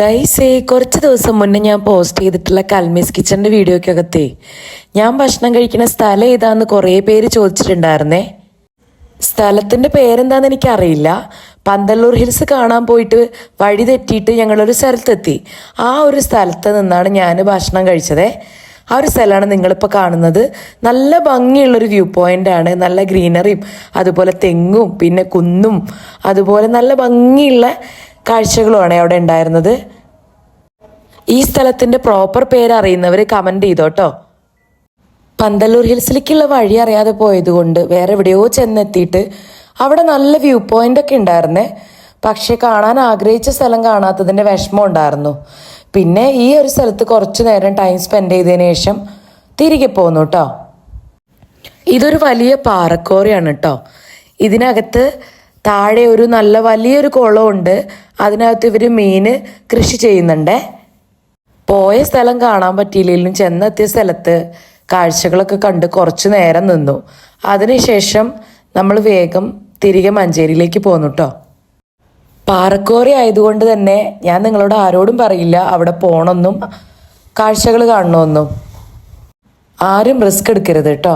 ഗൈസേ കുറച്ച് ദിവസം മുന്നേ ഞാൻ പോസ്റ്റ് ചെയ്തിട്ടുള്ള കൽമീസ് കിച്ചന്റെ വീഡിയോക്കകത്തേ ഞാൻ ഭക്ഷണം കഴിക്കുന്ന സ്ഥലം ഏതാന്ന് കുറേ പേര് ചോദിച്ചിട്ടുണ്ടായിരുന്നേ. സ്ഥലത്തിന്റെ പേരെന്താന്ന് എനിക്കറിയില്ല. പന്തല്ലൂർ ഹിൽസ് കാണാൻ പോയിട്ട് വഴി തെറ്റിയിട്ട് ഞങ്ങളൊരു സ്ഥലത്തെത്തി. ആ ഒരു സ്ഥലത്ത് നിന്നാണ് ഞാൻ ഭക്ഷണം കഴിച്ചത്. ആ ഒരു സ്ഥലമാണ് നിങ്ങളിപ്പോൾ കാണുന്നത്. നല്ല ഭംഗിയുള്ളൊരു വ്യൂ പോയിന്റ് ആണ് നല്ല ഗ്രീനറിയും അതുപോലെ തെങ്ങും പിന്നെ കുന്നും അതുപോലെ നല്ല ഭംഗിയുള്ള കാഴ്ചകളുമാണ് അവിടെ ഉണ്ടായിരുന്നത്. ഈ സ്ഥലത്തിന്റെ പ്രോപ്പർ പേര് അറിയുന്നവർ കമന്റ് ചെയ്തോട്ടോ. പന്തല്ലൂർ ഹിൽസിലേക്കുള്ള വഴി അറിയാതെ പോയതുകൊണ്ട് വേറെ എവിടെയോ ചെന്നെത്തിയിട്ട് അവിടെ നല്ല വ്യൂ പോയിന്റ് ഒക്കെ ഉണ്ടായിരുന്നേ. പക്ഷെ കാണാൻ ആഗ്രഹിച്ച സ്ഥലം കാണാത്തതിന്റെ വിഷമം ഉണ്ടായിരുന്നു. പിന്നെ ഈ ഒരു സ്ഥലത്ത് കുറച്ച് നേരം ടൈം സ്പെൻഡ് ചെയ്തതിനു ശേഷം തിരികെ പോന്നു കേട്ടോ ഇതൊരു വലിയ പാറക്കോറിയാണ് കേട്ടോ ഇതിനകത്ത് താഴെ ഒരു നല്ല വലിയൊരു കുളമുണ്ട്. അതിനകത്ത് ഇവർ മീൻ കൃഷി ചെയ്യുന്നുണ്ടേ. പോയ സ്ഥലം കാണാൻ പറ്റിയില്ലെങ്കിലും ചെന്നെത്തിയ സ്ഥലത്ത് കാഴ്ചകളൊക്കെ കണ്ട് കുറച്ചു നേരം നിന്നു. അതിനുശേഷം നമ്മൾ വേഗം തിരികെ മഞ്ചേരിയിലേക്ക് പോന്നു കേട്ടോ പാറക്കോറി ആയതുകൊണ്ട് തന്നെ ഞാൻ നിങ്ങളോട് ആരോടും പറയില്ല. അവിടെ പോണമെന്നും കാഴ്ചകൾ കാണണമെന്നും ആരും റിസ്ക് എടുക്കരുത് കേട്ടോ